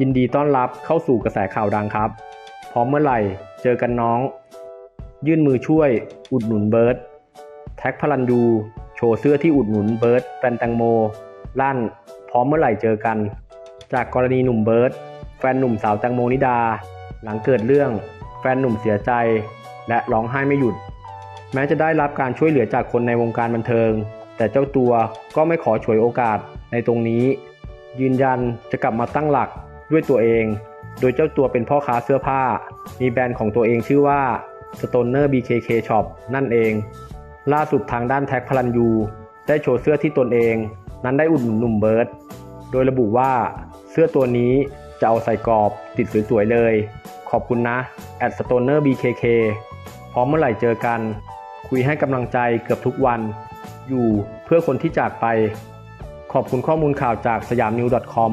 ยินดีต้อนรับเข้าสู่กระแสข่าวดังครับ พร้อมเมื่อไหร่ เจอกันน้อง ยื่นมือช่วย อุดหนุนเบิร์ตแท็กพลันยูโชว์เสื้อที่อุดหนุนเบิร์ตแฟนแตงโม ลั่น พร้อมเมื่อไหร่เจอกัน จากกรณีหนุ่มเบิร์ตแฟนหนุ่มสาวแตงโมนิดา หลังเกิดเรื่อง แฟนหนุ่มเสียใจ และร้องไห้ไม่หยุด แม้จะได้รับการช่วยเหลือจากคนในวงการบันเทิง แต่เจ้าตัวก็ไม่ขอฉวยโอกาสในตรงนี้ ยืนยันจะกลับมาตั้งหลัก ด้วยตัวเอง โดยเจ้าตัวเป็นพ่อค้าเสื้อผ้า มีแบรนด์ของตัวเองชื่อว่า Stoner BKK Shop นั่นเอง ล่าสุดทางด้านแท็กพลันยู ได้โชว์เสื้อที่ตนเอง นั้นได้อุดหนุนหนุ่มเบิร์ตโดยระบุว่าเสื้อตัวนี้จะเอาใส่กรอบติดสวยๆเลย ขอบคุณนะ at stoner bkk พร้อมเมื่อไหร่เจอกัน คุยให้กำลังใจเกือบทุกวัน อยู่เพื่อคนที่จากไป ขอบคุณข้อมูลข่าวจากสยามนิว .com